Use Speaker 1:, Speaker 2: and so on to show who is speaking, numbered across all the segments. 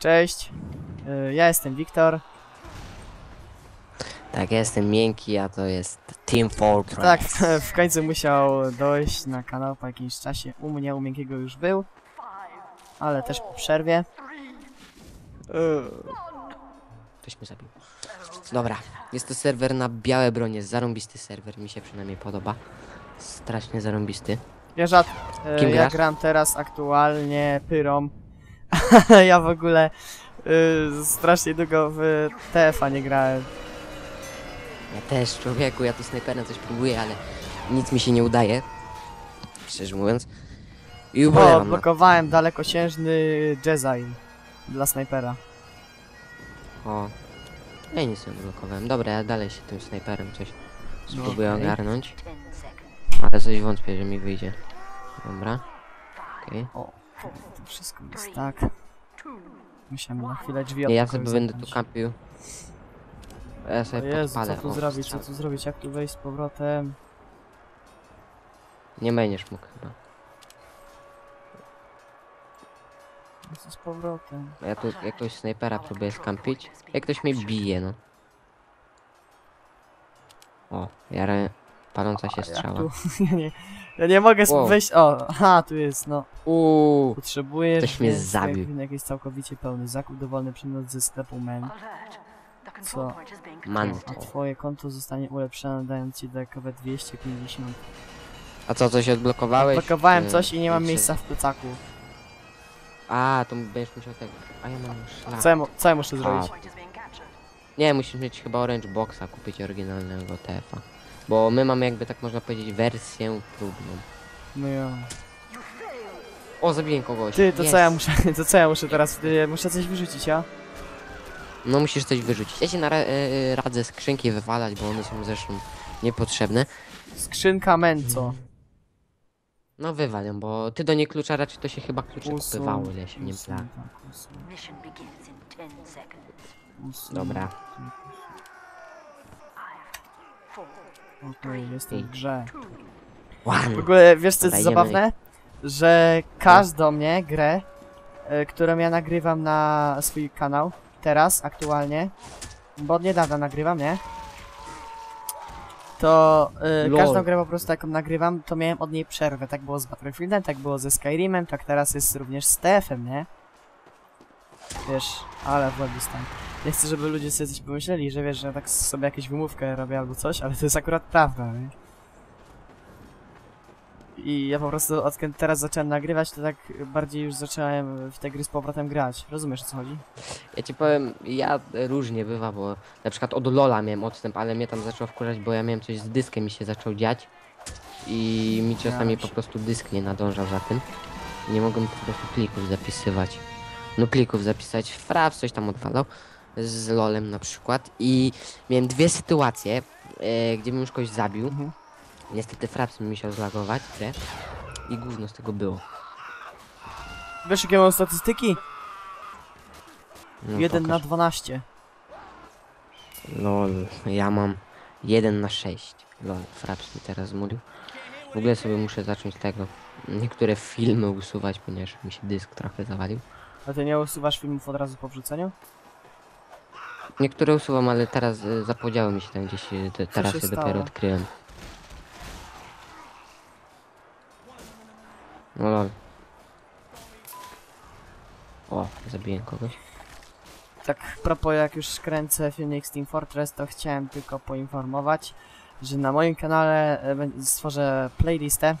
Speaker 1: Cześć, y, ja jestem Wiktor.
Speaker 2: Tak, ja jestem miękki, a to jest Team Fortress.
Speaker 1: Tak, w końcu musiał dojść na kanał po jakimś czasie. U mnie, u Miękkiego już był, ale też po przerwie.
Speaker 2: Ktoś mnie zabił. Dobra, jest to serwer na białe bronie, zarąbisty serwer, mi się przynajmniej podoba. Strasznie zarąbisty.
Speaker 1: Ja, rzad, y,
Speaker 2: Kim
Speaker 1: ja
Speaker 2: grasz?
Speaker 1: gram teraz aktualnie Pyrą. ja w ogóle y, strasznie długo w TF-a nie grałem.
Speaker 2: Ja też, człowieku, ja tu snajperem coś próbuję, ale nic mi się nie udaje. Szczerze mówiąc. I
Speaker 1: O,
Speaker 2: ubolewam na...
Speaker 1: odblokowałem dalekosiężny Jezzail dla snajpera.
Speaker 2: O. Ja nic nie odblokowałem. Dobra, ja dalej się tym snajperem coś spróbuję
Speaker 1: Okej.
Speaker 2: ogarnąć. Ale coś wątpię, że mi wyjdzie. Dobra. Okej.
Speaker 1: O, wszystko jest tak. Musiałem na chwilę drzwi
Speaker 2: Nie, ja sobie będę
Speaker 1: zamknąć.
Speaker 2: tu kampił. Ja
Speaker 1: O
Speaker 2: sobie
Speaker 1: Jezu,
Speaker 2: podpalę.
Speaker 1: co tu
Speaker 2: o,
Speaker 1: zrobić, co
Speaker 2: strzał.
Speaker 1: tu zrobić, jak tu wejść z powrotem?
Speaker 2: Nie będziesz mógł chyba.
Speaker 1: Co z powrotem?
Speaker 2: Ja tu jakiegoś snajpera próbuję skampić. Jak ktoś mnie bije, no. O, jarę paląca się
Speaker 1: Ja
Speaker 2: strzała.
Speaker 1: tu, ja, nie, ja nie mogę
Speaker 2: Wow.
Speaker 1: wejść, o, aha, tu jest, no.
Speaker 2: Uuu,
Speaker 1: Potrzebujesz,
Speaker 2: Ktoś mnie
Speaker 1: więc
Speaker 2: zabił.
Speaker 1: jak jest całkowicie pełny. Zakup dowolny przedmiot ze sklepu men, Co?
Speaker 2: man.
Speaker 1: a twoje konto zostanie ulepszone dając ci dodatkowe 250.
Speaker 2: A co, coś odblokowałeś?
Speaker 1: Blokowałem
Speaker 2: Czy
Speaker 1: coś i nie mam miejsca w plecaku.
Speaker 2: A, to będziesz musiał tego. A ja mam szlak.
Speaker 1: Co ja, mu- co ja muszę zrobić?
Speaker 2: Nie, musisz mieć chyba Orange Boxa, kupić oryginalnego TF-a. Bo my mamy jakby tak można powiedzieć wersję próbną.
Speaker 1: No ja.
Speaker 2: O, zabiłem kogoś.
Speaker 1: Ty, to co ja muszę, to co ja muszę teraz, ty, muszę coś wyrzucić, a?
Speaker 2: No musisz coś wyrzucić. Ja się na ra- e, radzę skrzynki wywalać, bo one są zresztą niepotrzebne.
Speaker 1: Skrzynka menco.
Speaker 2: No wywal ją, bo ty do niej klucza raczej to się chyba klucze
Speaker 1: Usuń,
Speaker 2: kupywało, ile się nie
Speaker 1: usuń,
Speaker 2: pla.
Speaker 1: tak, usuń,
Speaker 3: Mission begins in 10 seconds.
Speaker 1: usuń.
Speaker 2: Dobra.
Speaker 1: Okej, jestem w grze. W ogóle, wiesz co
Speaker 2: Dobra,
Speaker 1: jest
Speaker 2: idziemy.
Speaker 1: zabawne? Że każdą mnie grę, y, którą ja nagrywam na swój kanał, teraz, aktualnie, bo od niedawna nagrywam, nie? To y,
Speaker 2: Lol.
Speaker 1: każdą grę po prostu jaką nagrywam, to miałem od niej przerwę. Tak było z Battlefieldem, tak było ze Skyrimem, tak teraz jest również z TF-em, nie? Wiesz, ale Władystan. Nie chcę, żeby ludzie sobie coś pomyśleli, że wiesz, że ja tak sobie jakąś wymówkę robię albo coś, ale to jest akurat prawda, nie? I ja po prostu odkąd teraz zacząłem nagrywać, to tak bardziej już zacząłem w te gry z powrotem grać. Rozumiesz o co chodzi?
Speaker 2: Ja ci powiem, ja różnie bywa, bo na przykład od Lola miałem odstęp, ale mnie tam zaczęło wkurzać, bo ja miałem coś z dyskiem mi się zaczął dziać. I mi czasami po prostu dysk nie nadążał za tym. Nie mogłem po prostu plików zapisywać. No plików zapisać, Fraps coś tam odwalał. Z Lolem na przykład. I miałem dwie sytuacje, e, gdzie bym już kogoś zabił.
Speaker 1: Mhm.
Speaker 2: Niestety Fraps mi musiał zlagować grę. I gówno z tego było.
Speaker 1: Wiesz jakie mam statystyki?
Speaker 2: No,
Speaker 1: 1 na
Speaker 2: pokaż.
Speaker 1: 12.
Speaker 2: Lol, ja mam 1 na 6. Lol, Fraps mi teraz zmówił. W ogóle sobie muszę zacząć tego. Niektóre filmy usuwać, ponieważ mi się dysk trochę zawalił.
Speaker 1: A ty nie usuwasz filmów od razu po wrzuceniu?
Speaker 2: Niektóre usuwam, ale teraz y, zapodziały mi się tam gdzieś, y, te, teraz
Speaker 1: się
Speaker 2: je
Speaker 1: stało?
Speaker 2: dopiero odkryłem. No lol. O, zabiłem kogoś.
Speaker 1: Tak, propos jak już kręcę filmik z Team Fortress, to chciałem tylko poinformować, że na moim kanale e, bę- stworzę playlistę.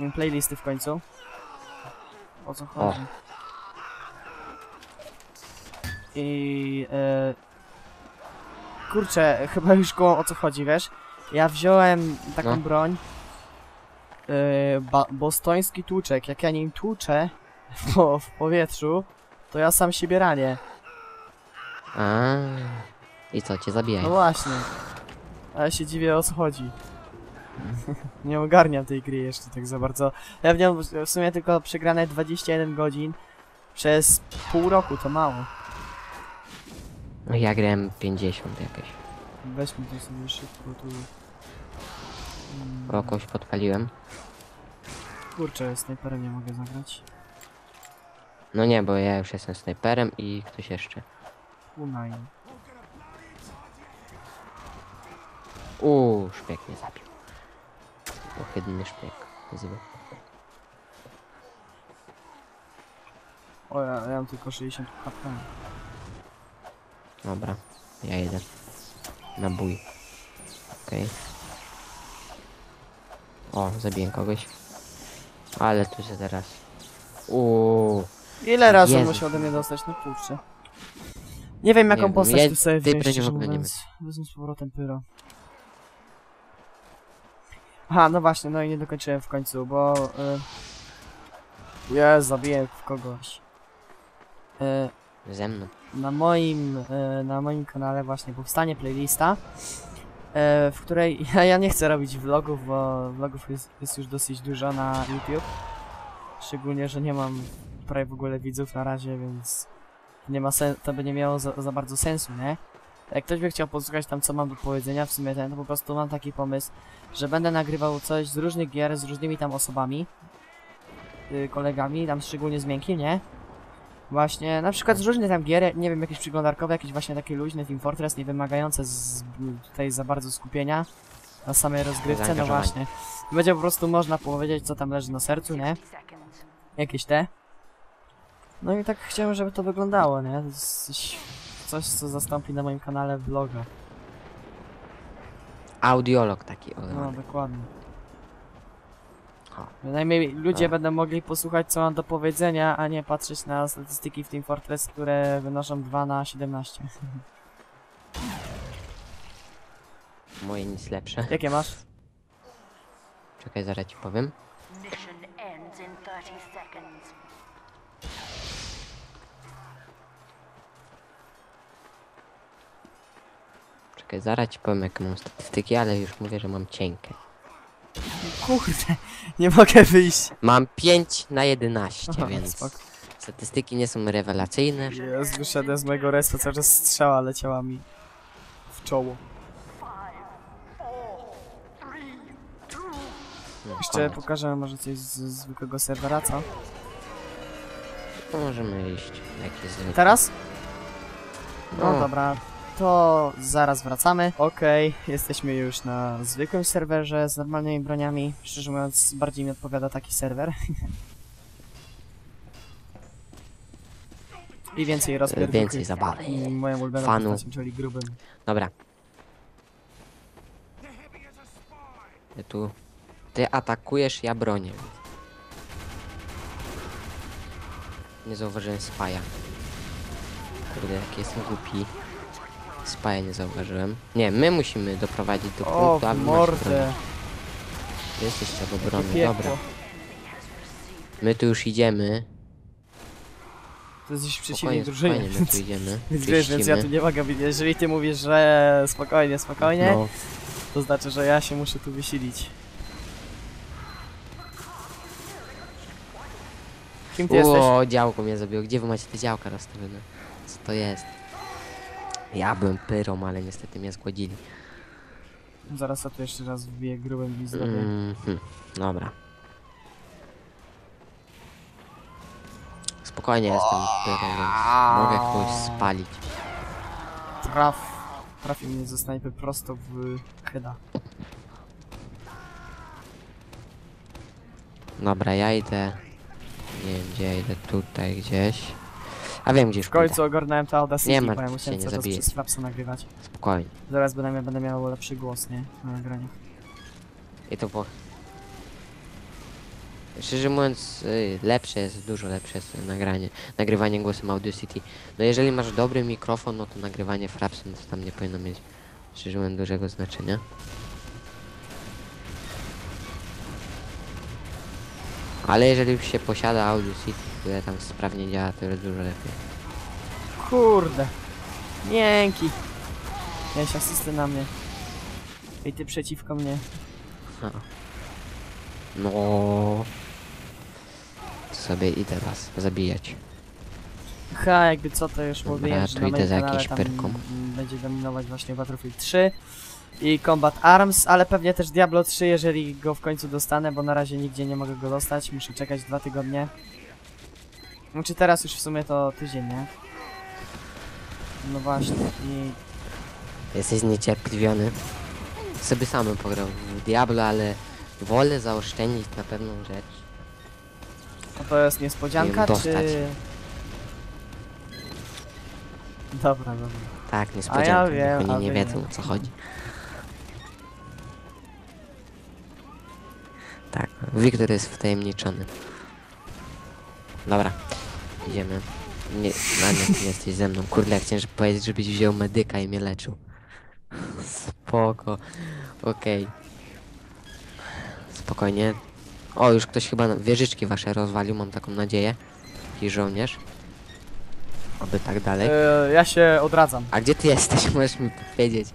Speaker 1: Mm, Playlisty w końcu. O co chodzi? I... E, kurczę, chyba już koło o co chodzi, wiesz? Ja wziąłem taką
Speaker 2: No.
Speaker 1: broń. Ba, bostoński tłuczek. Jak ja nim tłuczę po, w powietrzu, to ja sam siebie ranię.
Speaker 2: A I co, cię zabijają?
Speaker 1: No właśnie. Ale się dziwię o co chodzi. nie ogarniam tej gry jeszcze tak za bardzo. Ja w nią w sumie tylko przegrane 21 godzin przez pół roku, to mało.
Speaker 2: No ja grałem 50 jakieś.
Speaker 1: Weźmy to sobie szybko tu.
Speaker 2: O, kogoś podpaliłem.
Speaker 1: Kurczę, snajperem nie mogę zagrać.
Speaker 2: No nie, bo ja już jestem snajperem i ktoś jeszcze.
Speaker 1: Unaj.
Speaker 2: Uuu, szpieg mnie zabił. Ohydny szpieg. Nazywa.
Speaker 1: O, ja, ja mam tylko 60 HP.
Speaker 2: Dobra, ja jedę. Na bój. Okej. O, zabiję kogoś. Ale tu się teraz. Uuu.
Speaker 1: Ile razy on
Speaker 2: Jezus.
Speaker 1: musiał ode mnie dostać? No kurczę. Nie wiem jaką
Speaker 2: Nie wiem,
Speaker 1: postać
Speaker 2: ja
Speaker 1: tu sobie
Speaker 2: tej
Speaker 1: wziąć,
Speaker 2: broni w
Speaker 1: szczerze
Speaker 2: ogóle nie
Speaker 1: mówiąc. Wezmę z powrotem pyro. Aha, no właśnie, no i nie dokończyłem w końcu, bo... Y... Ja zabiję w kogoś. Y,
Speaker 2: Ze mną.
Speaker 1: na moim, e, na moim kanale właśnie powstanie playlista, e, w której ja, ja nie chcę robić vlogów, bo vlogów jest, jest już dosyć dużo na YouTube. Szczególnie, że nie mam prawie w ogóle widzów na razie, więc nie ma sen, to by nie miało za, za bardzo sensu, nie? Jak ktoś by chciał posłuchać tam co mam do powiedzenia, w sumie ten, to po prostu mam taki pomysł, że będę nagrywał coś z różnych gier, z różnymi tam osobami, y, kolegami, tam szczególnie z miękkim, nie? Właśnie, na przykład z różnych tam gier, nie wiem, jakieś przeglądarkowe, jakieś właśnie takie luźne Team Fortress, nie wymagające z, tutaj za bardzo skupienia na samej rozgrywce, no właśnie. Będzie po prostu można powiedzieć, co tam leży na sercu, nie?
Speaker 3: 60 seconds.
Speaker 1: Jakieś te. No i tak chciałem, żeby to wyglądało, nie? To jest coś, coś co zastąpi na moim kanale vloga.
Speaker 2: Audiolog taki. O,
Speaker 1: No, dokładnie. Bynajmniej ludzie
Speaker 2: A.
Speaker 1: będą mogli posłuchać, co mam do powiedzenia, a nie patrzeć na statystyki w Team Fortress, które wynoszą 2 na 17.
Speaker 2: Moje nic lepsze.
Speaker 1: Jakie masz?
Speaker 2: Czekaj, zaraz ci powiem.
Speaker 3: Mission ends in 30 seconds.
Speaker 2: Czekaj, zaraz ci powiem jakie mam statystyki, ale już mówię, że mam cienkie.
Speaker 1: Kurde, nie mogę wyjść.
Speaker 2: Mam 5 na 11,
Speaker 1: Aha,
Speaker 2: więc
Speaker 1: spoko.
Speaker 2: statystyki nie są rewelacyjne.
Speaker 1: Jezu, wyszedłem z mojego respa, cały czas strzała leciała mi w czoło.
Speaker 2: No,
Speaker 1: Jeszcze
Speaker 2: koniec.
Speaker 1: pokażę może coś z zwykłego serwera, co?
Speaker 2: Możemy iść. Jak jest zwykle.
Speaker 1: Teraz? No
Speaker 2: No.
Speaker 1: dobra, to zaraz wracamy. Okej, jesteśmy już na zwykłym serwerze z normalnymi broniami. Szczerze mówiąc, bardziej mi odpowiada taki serwer. I więcej rozpierdółki.
Speaker 2: Więcej zabawy.
Speaker 1: I moją ulubioną
Speaker 2: Fanu.
Speaker 1: postacią, czyli grubym.
Speaker 2: Dobra. Tu. Ty atakujesz, ja bronię. Nie zauważyłem spaja. Kurde, jak jestem głupi. Spaja nie zauważyłem. Nie, my musimy doprowadzić do
Speaker 1: O,
Speaker 2: punktu,
Speaker 1: w
Speaker 2: aby
Speaker 1: mordę.
Speaker 2: jesteś broni,
Speaker 1: Piekło.
Speaker 2: dobra. My tu już idziemy.
Speaker 1: To jest gdzieś w
Speaker 2: Spokojnie,
Speaker 1: przeciwnej drużynie.
Speaker 2: spokojnie, my tu idziemy.
Speaker 1: Więc wiesz, więc ja tu
Speaker 2: Czyścimy.
Speaker 1: nie mogę widzieć. Jeżeli ty mówisz, że spokojnie, spokojnie,
Speaker 2: No,
Speaker 1: to znaczy, że ja się muszę tu wysilić. Kim ty jesteś?
Speaker 2: O, działko mnie zabiło. Gdzie wy macie te działka rozstawione? Co to jest? Ja byłem pyrą, ale niestety mnie zgładzili.
Speaker 1: Zaraz ja tu jeszcze raz wbiję grubym i zrobię.
Speaker 2: Mhm, dobra. Spokojnie jestem pyrą, więc mogę kogoś spalić.
Speaker 1: Traf. Trafił mnie ze snajpy prosto w heada.
Speaker 2: Dobra, ja idę... Nie wiem gdzie idę, tutaj gdzieś. A wiem gdzie
Speaker 1: W końcu ogarnąłem to Audacity,
Speaker 2: Nie
Speaker 1: bo
Speaker 2: martw
Speaker 1: ja
Speaker 2: się,
Speaker 1: musiałem
Speaker 2: nie
Speaker 1: cały czas
Speaker 2: zabiję
Speaker 1: przez Frapsa nagrywać.
Speaker 2: Spokojnie.
Speaker 1: Zaraz będę, miał- będę miał lepszy głos, nie? Na nagraniu.
Speaker 2: I to po... Szczerze mówiąc, y, lepsze jest, dużo lepsze jest nagranie, nagrywanie głosem Audacity. No jeżeli masz dobry mikrofon, no to nagrywanie frapsem to tam nie powinno mieć, szczerze mówiąc, dużego znaczenia. Ale jeżeli już się posiada Audacity, które tam sprawnie działa, to jest dużo lepiej.
Speaker 1: Kurde. Miękki. Miałeś asystę na mnie. I ty przeciwko mnie.
Speaker 2: No. To sobie idę was zabijać.
Speaker 1: Ha, jakby co, to już
Speaker 2: Dobra,
Speaker 1: mówiłem, że
Speaker 2: tu
Speaker 1: na
Speaker 2: idę
Speaker 1: moim
Speaker 2: za
Speaker 1: kanale
Speaker 2: jakimś
Speaker 1: tam
Speaker 2: pyrką.
Speaker 1: będzie dominować właśnie Battlefield 3 i Combat Arms, ale pewnie też Diablo 3, jeżeli go w końcu dostanę, bo na razie nigdzie nie mogę go dostać, muszę czekać dwa tygodnie. Znaczy teraz już w sumie to tydzień, nie? No właśnie i
Speaker 2: Jesteś zniecierpliwiony. Sobie sam bym pograł w Diablo, ale wolę zaoszczędzić na pewną rzecz.
Speaker 1: no to jest niespodzianka,
Speaker 2: Ją dostać.
Speaker 1: czy... Dobra, dobra.
Speaker 2: Tak, niespodzianka,
Speaker 1: wiem,
Speaker 2: niech
Speaker 1: a
Speaker 2: oni nie
Speaker 1: wy
Speaker 2: wiedzą
Speaker 1: nie.
Speaker 2: o co chodzi. Tak, Wiktor jest wtajemniczony. Dobra, idziemy. Nie, Daniel, ty jesteś ze mną. Kurde, chciałem żeby powiedzieć, żebyś wziął medyka i mnie leczył. Spoko. Okej. Spokojnie. O, już ktoś chyba wieżyczki wasze rozwalił, mam taką nadzieję. Jakiś żołnierz. Oby tak dalej.
Speaker 1: E, ja się odradzam.
Speaker 2: A gdzie ty jesteś? Możesz mi powiedzieć.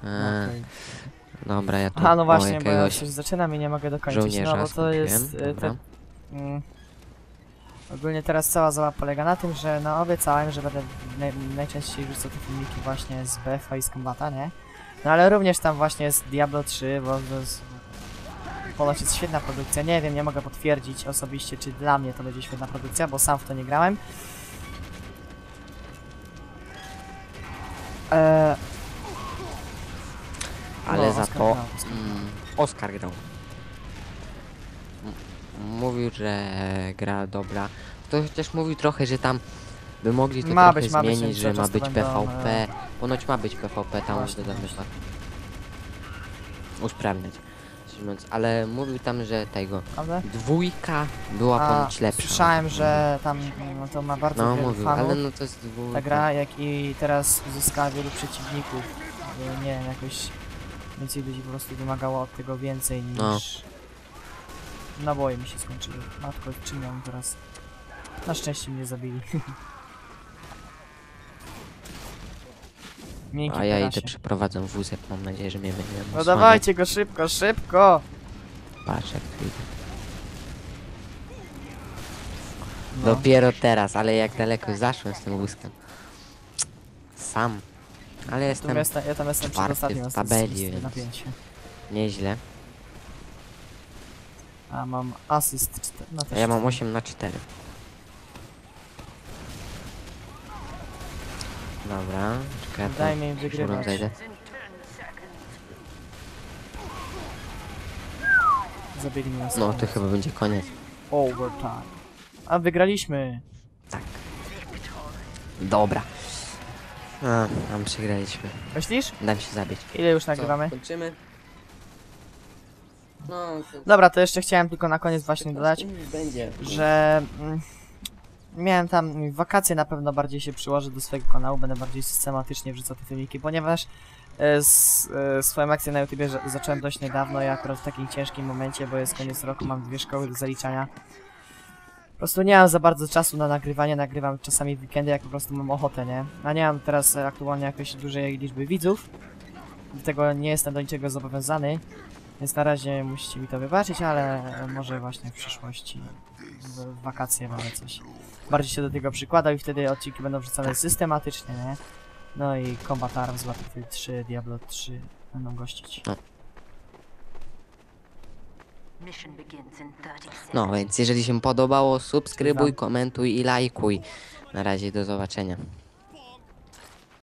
Speaker 1: Okej.
Speaker 2: dobra, ja tu
Speaker 1: Aha, no właśnie, bo ja
Speaker 2: jakiegoś
Speaker 1: coś zaczynam i nie mogę dokończyć.
Speaker 2: żołnierza
Speaker 1: No bo to jest...
Speaker 2: skupiłem,
Speaker 1: e,
Speaker 2: dobra.
Speaker 1: Mm, ogólnie teraz cała zabawa polega na tym, że no obiecałem, że będę naj, najczęściej rzucał te filmiki właśnie z BF-a i z Combata, nie? No ale również tam właśnie z Diablo 3, bo to jest... Ponoć jest świetna produkcja. Nie wiem, nie mogę potwierdzić osobiście, czy dla mnie to będzie świetna produkcja, bo sam w to nie grałem. Eee,
Speaker 2: Ale
Speaker 1: no,
Speaker 2: za
Speaker 1: Oskar
Speaker 2: to
Speaker 1: grał, grał.
Speaker 2: mm, Oskar grał. Mówił, że gra dobra. To chociaż mówił trochę, że tam by mogli to
Speaker 1: Ma
Speaker 2: trochę
Speaker 1: być, ma być,
Speaker 2: zmienić, że ma być
Speaker 1: będą,
Speaker 2: PvP.
Speaker 1: e,
Speaker 2: Ponoć ma być PvP, tam
Speaker 1: Właśnie, właśnie.
Speaker 2: usprawniać. Ale mówił tam, że tego
Speaker 1: Prawda?
Speaker 2: dwójka była
Speaker 1: A,
Speaker 2: ponoć lepsza.
Speaker 1: Słyszałem, że tam no, to ma bardzo
Speaker 2: No
Speaker 1: wielu
Speaker 2: mówił,
Speaker 1: fanów.
Speaker 2: ale no to jest dwójka.
Speaker 1: Ta gra, jak i teraz uzyskała wielu przeciwników. Nie wiem, jakoś więcej ludzi po prostu wymagało od tego więcej niż...
Speaker 2: No.
Speaker 1: Naboje mi się skończyły. Matko, czym miałem teraz? Na szczęście mnie zabili. Miękki
Speaker 2: A ja idę przeprowadzę wózek, mam nadzieję, że mnie będzie
Speaker 1: No dawajcie go szybko, szybko!
Speaker 2: Patrz jak tu idę.
Speaker 1: No.
Speaker 2: Dopiero teraz, ale jak daleko zaszłem z tym wózkiem. Sam. Ale jestem
Speaker 1: jestem, ja tam jestem
Speaker 2: czwarty w
Speaker 1: na
Speaker 2: tabeli,
Speaker 1: na
Speaker 2: więc-
Speaker 1: pięć.
Speaker 2: nieźle.
Speaker 1: A mam asyst. czte- No
Speaker 2: A
Speaker 1: też
Speaker 2: ja mam
Speaker 1: cztery.
Speaker 2: 8 na 4. Dobra, czekaj,
Speaker 1: Dajmy im
Speaker 2: szurą
Speaker 1: wygrywać.
Speaker 3: 10 seconds.
Speaker 1: Zabili mnie na
Speaker 2: No,
Speaker 1: sekundę.
Speaker 2: to chyba będzie koniec.
Speaker 1: Overtime. A wygraliśmy.
Speaker 2: Tak. Dobra. A, tam przegraliśmy.
Speaker 1: Myślisz?
Speaker 2: Dam się zabić.
Speaker 1: Ile już nagrywamy?
Speaker 2: kończymy? No,
Speaker 1: Dobra, to jeszcze chciałem tylko na koniec właśnie dodać,
Speaker 2: Będzie.
Speaker 1: że mm, miałem tam wakacje na pewno bardziej się przyłożę do swojego kanału, będę bardziej systematycznie wrzucał te filmiki, ponieważ e, z, e, swoją akcję na YouTubie za- zacząłem dość niedawno i akurat w takim ciężkim momencie, bo jest koniec roku, mam dwie szkoły do zaliczania. Po prostu nie mam za bardzo czasu na nagrywanie, nagrywam czasami w weekendy, jak po prostu mam ochotę, nie? A nie mam teraz e, aktualnie jakiejś dużej liczby widzów, dlatego nie jestem do niczego zobowiązany, więc na razie musicie mi to wybaczyć, ale może właśnie w przyszłości, w, wakacje będę coś bardziej się do tego przykładał i wtedy odcinki będą wrzucane systematycznie, nie? No i Combat Arms, Battlefield 3, Diablo 3 będą gościć.
Speaker 3: Mission begins in 30 seconds.
Speaker 2: No, więc jeżeli się podobało, subskrybuj, komentuj i lajkuj. Na razie do zobaczenia.